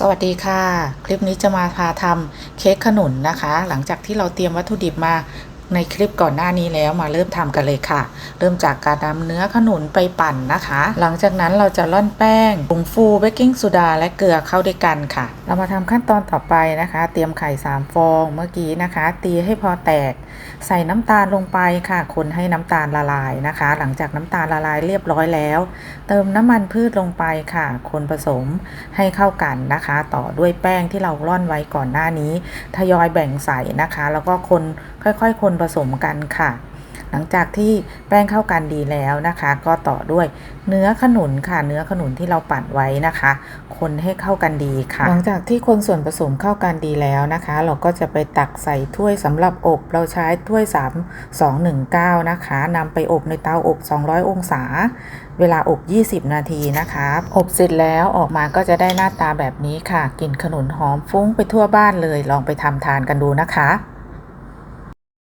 สวัสดีค่ะ คลิปนี้จะมาพาทำเค้กขนุนนะคะ หลังจากที่เราเตรียมวัตถุดิบมา ในคลิปก่อนหน้านี้แล้วมาเริ่มทำกันเลยค่ะ เริ่มจากการนำเนื้อขนุนไปปั่นนะคะ หลังจากนั้นเราจะร่อนแป้งผงฟูเบกกิ้งโซดาและเกลือเข้าด้วยกันค่ะ เรามาทำขั้นตอนต่อไปนะคะ เตรียมไข่ 3 ฟองเมื่อกี้นะคะ ตีให้พอแตก ใส่น้ำตาลลงไปค่ะ คนให้น้ำตาลละลายนะคะ หลังจากน้ำตาลละลายเรียบร้อยแล้ว เติมน้ำมันพืชลงไปค่ะ คนผสมให้เข้ากันนะคะ ต่อด้วยแป้งที่เราร่อนไว้ก่อนหน้านี้ ทยอยแบ่งใส่นะคะ แล้วก็คนค่อยๆ คนผสมกันค่ะ หลังจากที่แป้งเข้ากันดีแล้วนะคะ ก็ต่อด้วยเนื้อขนุนค่ะ เนื้อขนุนที่เราปั่นไว้นะคะ คนให้เข้ากันดีค่ะ หลังจากที่คนส่วนผสมเข้ากันดีแล้วนะคะ เราก็จะไปตักใส่ถ้วยสำหรับอบ เราใช้ถ้วย 3 2 1 9 นะคะนำไปอบในเตาอบ 200 องศา เวลาอบ 20 นาทีนะคะ อบเสร็จแล้วออกมาก็จะได้หน้าตาแบบนี้ค่ะกลิ่นขนุนหอมฟุ้งไปทั่วบ้านเลย ลองไปทำทานกันดูนะคะ